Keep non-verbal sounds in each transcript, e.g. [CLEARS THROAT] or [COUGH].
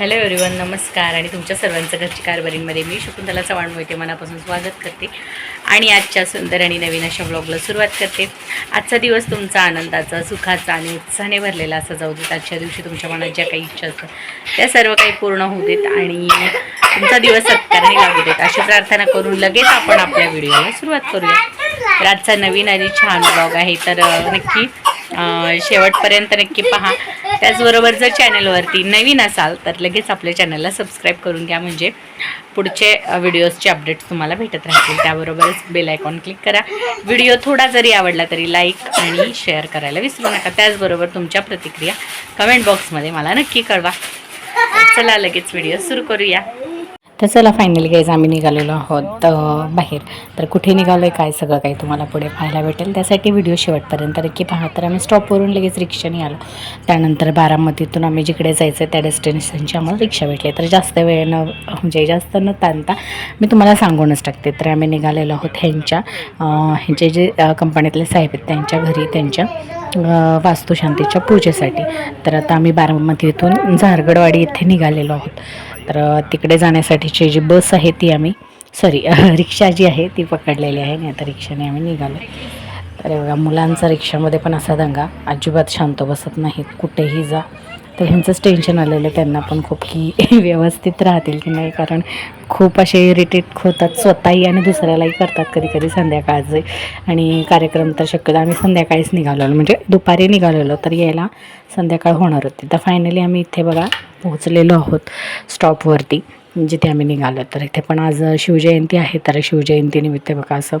Hello everyone नमस्कार आणि तुमच्या सर्वांचं घरची कारभारींमध्ये मी शकुंतला चव्हाण मोहिते मनापासून स्वागत करते आणि आजच्या सुंदर आणि नवीन अशा ब्लॉगला सुरुवात करते. आजचा दिवस तुमचा आनंदाचा सुखाचा आणि उत्साहाने भरलेला असा जाऊ देत. आजच्या दिवशी तुमच्या मनात ज्या काही इच्छा असतात त्या सर्व काही पूर्ण होऊ देत आणि तुमचा दिवस सत्कारने लागू देत. अशी प्रार्थना करून लगेच आपण आपल्या व्हिडिओला सुरुवात करूया. तर आजचा नवीन आणि छान ब्लॉग आहे तर नक्की शेवटपर्यंत नक्की पहा. त्याचबरोबर जर चॅनलवरती नवीन असाल तर लगेच आपल्या चॅनलला सबस्क्राईब करून घ्या. म्हणजे पुढचे व्हिडिओजचे अपडेट्स तुम्हाला भेटत राहतील. त्याबरोबरच बेल आयकॉन क्लिक करा. व्हिडिओ थोडा जरी आवडला तरी लाईक आणि शेअर करायला विसरू नका. त्याचबरोबर तुमच्या प्रतिक्रिया कमेंट बॉक्समध्ये मला नक्की कळवा. चला लगेच व्हिडिओ सुरू करूया. तर चला फायनली गाईज आम्ही निघालेलो आहोत बाहेर. तर कुठे निघालो आहे काय सगळं काही तुम्हाला पुढे पाहायला भेटेल. त्यासाठी व्हिडिओ शेवटपर्यंत नक्की पहा. तर आम्ही स्टॉपवरून लगेच रिक्षाने आलो. त्यानंतर बारामतीतून आम्ही जिकडे जायचं त्या डेस्टिनेशनची आम्हाला रिक्षा भेटली. तर जास्त वेळ न म्हणजे जास्त न ताणता मी तुम्हाला सांगूनच टाकते. तर आम्ही निघालेलो आहोत ह्यांच्या ह्यांचे जे कंपनीतले साहेब आहेत त्यांच्या घरी त्यांच्या वास्तुशांतीच्या पूजेसाठी. तर आता आम्ही बारामतीतून झारगडवाडी इथे निघालेलो आहोत. तर तिकडे जाण्यासाठीची जी बस आहे ती आम्ही सॉरी रिक्षा जी आहे ती पकडलेली आहे. आणि आता रिक्षाने आम्ही निघालो. तर बघा मुलांचा रिक्षामध्ये पण असा दंगा. अजिबात शांत बसत नाहीत. कुठेही जा. तर ह्यांचंच टेन्शन आलेलं त्यांना पण खूप की [LAUGHS] व्यवस्थित राहतील की नाही. कारण खूप असे इरिटेट होतात स्वतःही आणि दुसऱ्यालाही करतात कधी कधी संध्याकाळचे. आणि कार्यक्रम तर शक्यतो आम्ही संध्याकाळीच निघालेलो. म्हणजे दुपारी निघालेलो तर यायला संध्याकाळ होणार होती. तर फायनली आम्ही इथे बघा पोहोचलेलो आहोत स्टॉपवरती जिथे आम्ही निघालो. तर इथे पण आज शिवजयंती आहे. तर शिवजयंतीनिमित्त बघा असं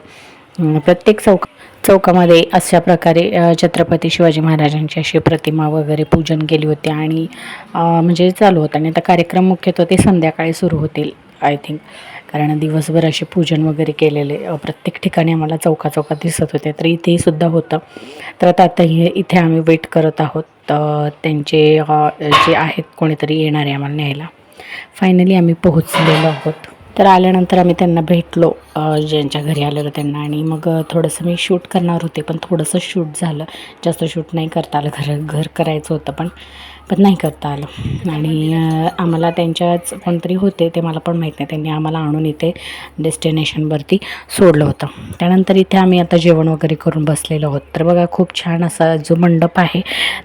प्रत्येक चौक चौकामध्ये अशा प्रकारे छत्रपती शिवाजी महाराजांची अशी प्रतिमा वगैरे पूजन केली होती आणि म्हणजे चालू होतं. आणि आता कार्यक्रम मुख्यतः ते संध्याकाळी सुरू होतील आय थिंक कारण दिवसभर असे पूजन वगैरे केलेले प्रत्येक ठिकाणी आम्हाला चौका चौकात दिसत होते. तर इथेही सुद्धा होतं. तर आता आता इथे आम्ही वेट करत आहोत. त्यांचे जे आहेत कोणीतरी येणारे आम्हाला न्यायला. फायनली आम्ही पोहोचलेलो आहोत. तर आल्यानंतर आम्ही त्यांना भेटलो ज्यांच्या घरी आलेलो त्यांना. आणि मग थोडंसं मी शूट करणार होते पण थोडंसं शूट झालं. जास्त शूट नाही करता आलं घर घर करायचं होतं पण पण नाही करता आलं. आणि आम्हाला त्यांच्याच कोणतरी होते ते मला पण माहीत नाही. त्यांनी आम्हाला आणून इथे डेस्टिनेशनवरती सोडलं होतं. त्यानंतर इथे आम्ही आता जेवण वगैरे करून बसलेलो आहोत. तर बघा खूप छान असा जो मंडप आहे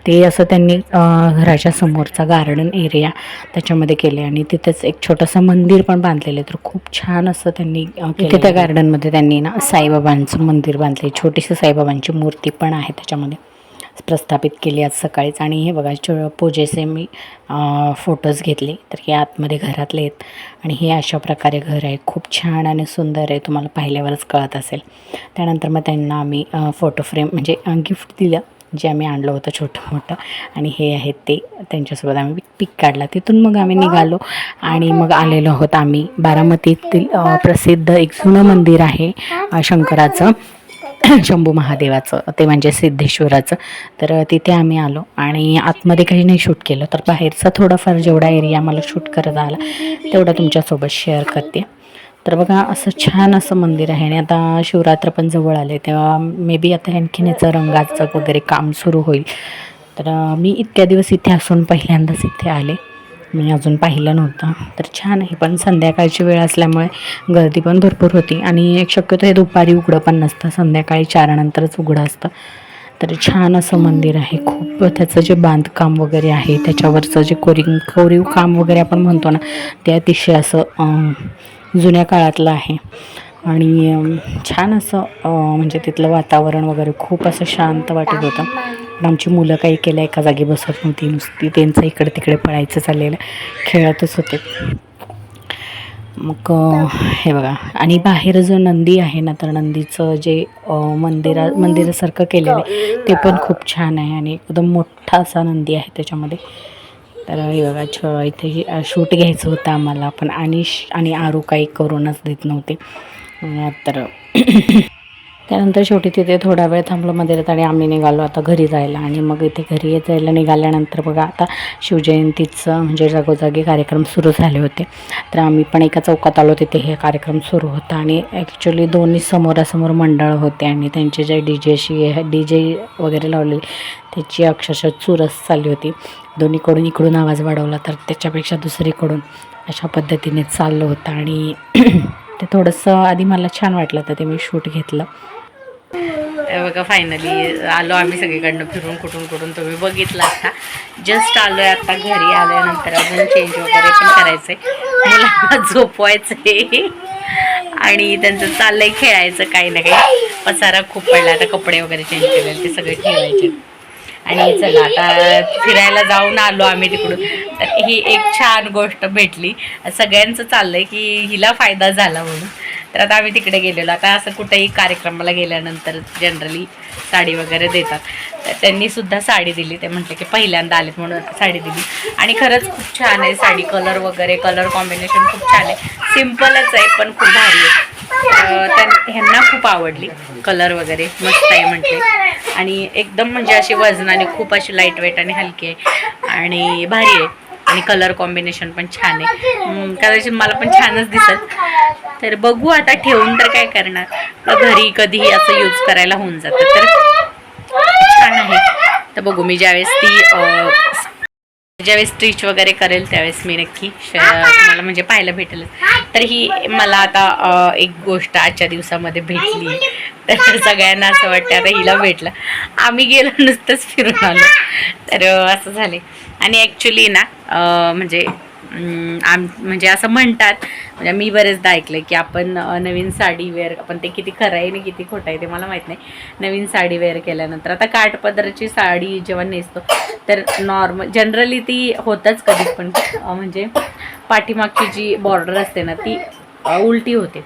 ते असं त्यांनी घराच्या समोरचा गार्डन एरिया त्याच्यामध्ये केले आणि तिथेच एक छोटंसं मंदिर पण बांधलेलं आहे. तर खूप छान असं त्यांनी अ, तिथे त्या गार्डनमध्ये त्यांनी ना साईबाबांचं मंदिर बांधले छोटीशी साईबाबांची मूर्ती पण आहे त्याच्यामध्ये. प्रस्थापित केली आज सकाळीच. आणि हे बघा चो पूजेचे मी फोटोज घेतले. तर हे आतमध्ये घरातले आहेत. आणि हे अशा प्रकारे घर आहे. खूप छान आणि सुंदर आहे. तुम्हाला पाहिल्यावरच कळत असेल. त्यानंतर मग त्यांना आम्ही फोटो फ्रेम म्हणजे गिफ्ट दिलं. जे आम्ही आणलं होतं छोटं मोठं आणि हे आहेत ते. त्यांच्यासोबत आम्ही पिक काढला. तिथून मग आम्ही निघालो आणि मग आलेलो आहोत आम्ही बारामतीतील प्रसिद्ध एक जुनं मंदिर आहे शंकराचं शंभू महादेवाचं. ते म्हणजे सिद्धेश्वराचं. तर तिथे आम्ही आलो आणि आतमध्ये काही नाही शूट केलं. तर बाहेरचा थोडाफार जेवढा एरिया मला शूट करत आला तेवढा तुमच्यासोबत शेअर करते. तर बघा असं छान असं मंदिर आहे आणि आता शिवरात्र पण जवळ आले तेव्हा मे बी आता आणखीन याचं रंगाचं वगैरे काम सुरू होईल. तर मी इतक्या दिवस इथे असून पहिल्यांदाच इथे आले. मी अजून पाहिलं नव्हतं. तर छान आहे पण संध्याकाळची वेळ असल्यामुळे गर्दी पण भरपूर होती. आणि एक शक्यतो हे दुपारी उघडं पण नसतं. संध्याकाळी चारानंतरच उघडं असतं. तर छान असं मंदिर आहे. खूप त्याचं जे बांधकाम वगैरे आहे त्याच्यावरचं जे कोरिंग कोरीव काम वगैरे आपण म्हणतो ना ते अतिशय असं जुन्या काळातलं आहे. आणि छान असं म्हणजे तिथलं वातावरण वगैरे खूप असं शांत वाटत होतं. पण आमची मुलं काही केलं एका जागी बसत नव्हती नुसती त्यांचं इकडे तिकडे पळायचं चाललेलं खेळतच होते. मग हे बघा आणि बाहेर जो नंदी आहे ना तर नंदीचं जे मंदिरा मंदिरासारखं केलेलं आहे ते पण खूप छान आहे. आणि एकदम मोठा असा नंदी आहे त्याच्यामध्ये. तर हे बघा छ इथे शूट घ्यायचं होतं आम्हाला पण आणि आणि आरू काही करूनच देत नव्हते. तर त्यानंतर शेवटी तिथे थोडा वेळ थांबलो मंदिरात आणि आम्ही निघालो आता घरी जायला. आणि मग इथे घरी येत जायला निघाल्यानंतर बघा आता शिवजयंतीचं म्हणजे जागोजागी कार्यक्रम सुरू झाले होते. तर आम्ही पण एका चौकात आलो तिथे हे कार्यक्रम सुरू होता. आणि ॲक्च्युली दोन्ही समोरासमोर मंडळ होते आणि त्यांचे जे डी जेशी डी जे वगैरे लावलेले त्याची अक्षरशः चुरस चालली होती. दोन्हीकडून इकडून आवाज वाढवला तर त्याच्यापेक्षा दुसरीकडून अशा पद्धतीने चाललं होतं. आणि [CLEARS THROAT] ते थोडंसं आधी मला छान वाटलं तर ते मी शूट घेतलं. बघा फायनली आलो आम्ही सगळीकडनं फिरून कुठून कुठून तुम्ही बघितला आता. जस्ट आलो आहे आता घरी आल्यानंतर अजून चेंज वगैरे पण करायचं आहे मुलांना झोपवायचं आहे आणि त्यांचं चाललंय खेळायचं काही ना काही. पसारा खूप पडला आता कपडे वगैरे चेंज केले ते सगळे ठेवायचे आणि चला आता फिरायला जाऊन आलो आम्ही तिकडून. तर ही एक छान गोष्ट भेटली. सगळ्यांचं चाललंय की हिला फायदा झाला म्हणून. तर आता आम्ही तिकडे गेलेलो. आता असं कुठेही कार्यक्रमाला गेल्यानंतर जनरली साडी वगैरे देतात. तर त्यांनी सुद्धा साडी दिली. ते म्हटले की पहिल्यांदा आलेत म्हणून साडी दिली. आणि खरंच खूप छान आहे साडी. कलर वगैरे कलर कॉम्बिनेशन खूप छान आहे. सिम्पलच आहे पण खूप भारी आहे. त्यां ह्यांना खूप आवडली. कलर वगैरे मस्त आहे म्हटले. आणि एकदम म्हणजे अशी वजनाने खूप अशी लाइट वेट आणि हलकी आहे. आणि भारी आहे. आणि कलर कॉम्बिनेशन पण छान आहे. कदाचित मला पण छानच दिसत. तर बघू आता ठेवून तर काय करणार. घरी कधीही असं यूज करायला होऊन जातं. तर छान आहे. तर बघू मी ज्यावेळेस ती ज्यावेळेस स्टिच वगैरे करेल त्यावेळेस मी नक्की तुम्हाला म्हणजे पाहायला भेटेल तर ही मला आता एक गोष्ट आजच्या दिवसामध्ये भेटली. तर सगळ्यांना असं वाटतं आता हिला भेटलं. आम्ही गेलो नुसतंच फिरून आलो. तर असं झाले आणि ॲक्च्युली ना म्हणजे आम म्हणजे असं म्हणतात. म्हणजे मी बरेचदा ऐकलं की आपण नवीन साडी वेअर पण ते किती खरं आहे आणि किती खोटं आहे ते मला माहीत नाही. नवीन साडी वेअर केल्यानंतर. आता काठपदराची साडी जेव्हा नेसतो तर नॉर्मल जनरली ती होतच कधी पण म्हणजे पाठीमागची जी बॉर्डर असते ना ती उलटी होते.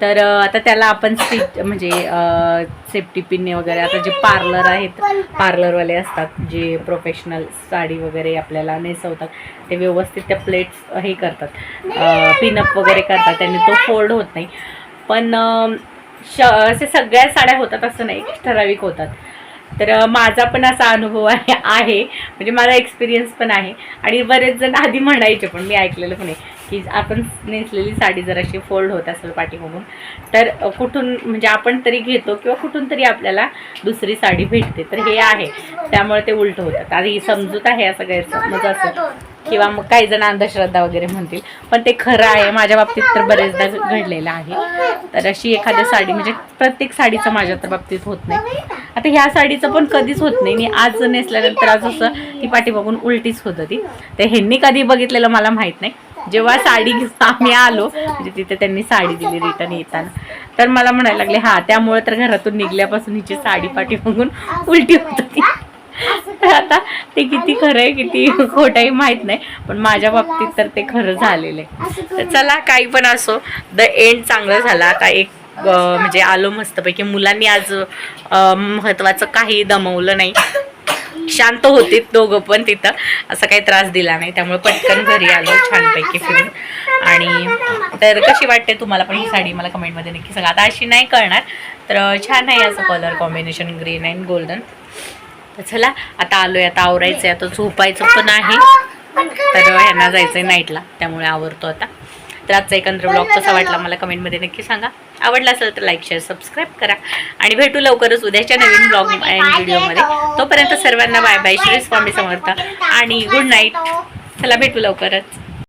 तर आता त्याला आपण स्टिच म्हणजे सेफ्टी पिनने वगैरे आता जे पार्लर आहेत पार्लरवाले असतात जे प्रोफेशनल साडी वगैरे आपल्याला नेसवतात ते व्यवस्थित त्या प्लेट्स हे करतात. पिनअप वगैरे करतात त्यांनी तो फोल्ड होत नाही. पण श असे सगळ्या साड्या होतात असं नाही ठराविक होतात. तर माझा पण असा अनुभव आहे आहे. म्हणजे मला एक्सपिरियन्स पण आहे. आणि बरेच जण आधी म्हणायचे पण मी ऐकलेलं पण आहे की आपण नेसलेली साडी जर अशी फोल्ड होत असेल पाठीमधून तर कुठून म्हणजे आपण तरी घेतो किंवा कुठून तरी आपल्याला दुसरी साडी भेटते. तर हे आहे. त्यामुळे ते उलट होतात. आधी समजूत आहे असं गैरसमज असेल. किंवा मग काही जण अंधश्रद्धा वगैरे म्हणतील. पण ते खरं आहे. माझ्या बाबतीत तर बरेचदा घडलेलं आहे. तर अशी एखादी साडी म्हणजे प्रत्येक साडीचं माझ्या तर बाबतीत होत नाही. आता ह्या साडीचं पण कधीच होत नाही. मी आज नेसल्यानंतर आज असं ती पाठी बघून उलटीच होत होती. तर ह्यांनी कधी बघितलेलं मला माहीत नाही. जेव्हा साडी आम्ही आलो म्हणजे तिथे त्यांनी साडी दिली रिटर्न येताना. तर मला म्हणायला लागले हा त्यामुळे तर घरातून निघल्यापासून हिची साडी पाठी बघून उलटी होत होती. तर आता ते किती खरं आहे किती खोटं आहे माहीत नाही पण माझ्या बाबतीत तर ते खरं झालेलं आहे. तर चला काही पण असो द एंड चांगलं झाला. आता एक म्हणजे आलो मस्तपैकी. मुलांनी आज महत्त्वाचं काही दमवलं नाही. शांत होते दोघं पण तिथं. असं काही त्रास दिला नाही त्यामुळे पटकन घरी आलो छानपैकी फिरून. आणि तर कशी वाटते तुम्हाला पण ही साडी मला कमेंटमध्ये नक्की सांगा. आता अशी नाही कळणार तर छान आहे असं colour combination green and golden तर चला आता आलोय आता आवरायचंय आता झोपायचं पण आहे. तर ह्यांना जायचंय नाईटला त्यामुळे आवरतो आता. तर आजचा एकंदर ब्लॉग कसा वाटला मला कमेंटमध्ये नक्की सांगा. आवडला असेल तर लाईक शेअर सबस्क्राईब करा. आणि भेटू लवकरच उद्याच्या नवीन ब्लॉग अँड व्हिडिओमध्ये तोपर्यंत सर्वांना बाय बाय श्री स्वामी समर्थ. आणि गुड नाईट चला भेटू लवकरच.